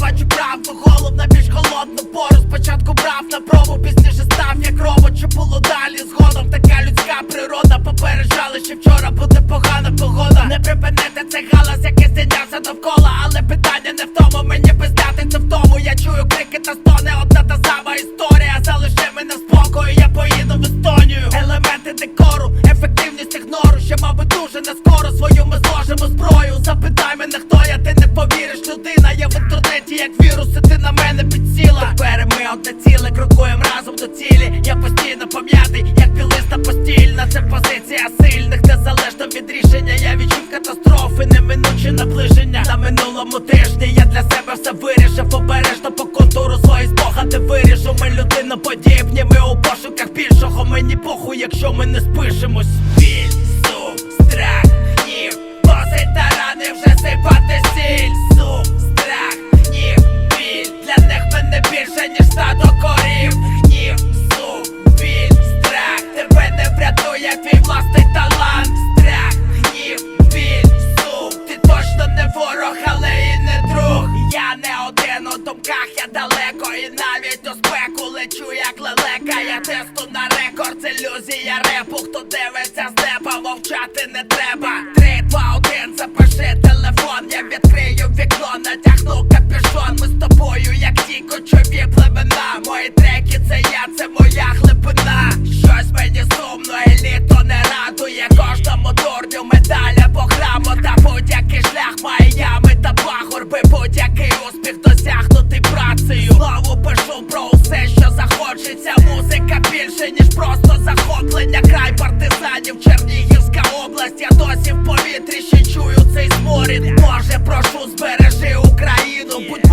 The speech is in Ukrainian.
бачу правду, головна більш холодну пору Спочатку брав на пробу, пізніше став як робот. Що було далі? Згодом, така людська природа. Попереджали, що вчора буде погана погода. Не припинити цей галас, який здійнявся довкола. Але питання не в тому, мені пиздати це в тому. Я чую крики та стони, одна та сама історія. Залиши мене спокою, я поїду в Естонію. Елементи декору, ефективність ігнору Ще, мабуть, дуже не скоро свою ми зложимо зброю. Запитай мене, хто я, ти не повіриш, людина Я в інтернеті, як вірус, і ти на мене підсіла. Тепер ми одне ціле, крокуєм разом до цілі себе все вирішив Обережно по контуру свої спогади вирішу. Ми людина подібні, ми у пошуках більшого. Мені похуй, якщо ми не спишемось. Біль, лелека Я тесту на рекорд, це ілюзія репу. Хто дивиться з неба, мовчати не треба. Три, два, один, запиши телефон. Я відкрию вікно, натягну капюшон. Ми з тобою, як ті кочові племена. Мої треки, це я, це моя більше, ніж просто захоплення, край партизанів, Чернігівська область, я досі в повітрі ще чую цей зморід Боже прошу, збережи Україну. Будь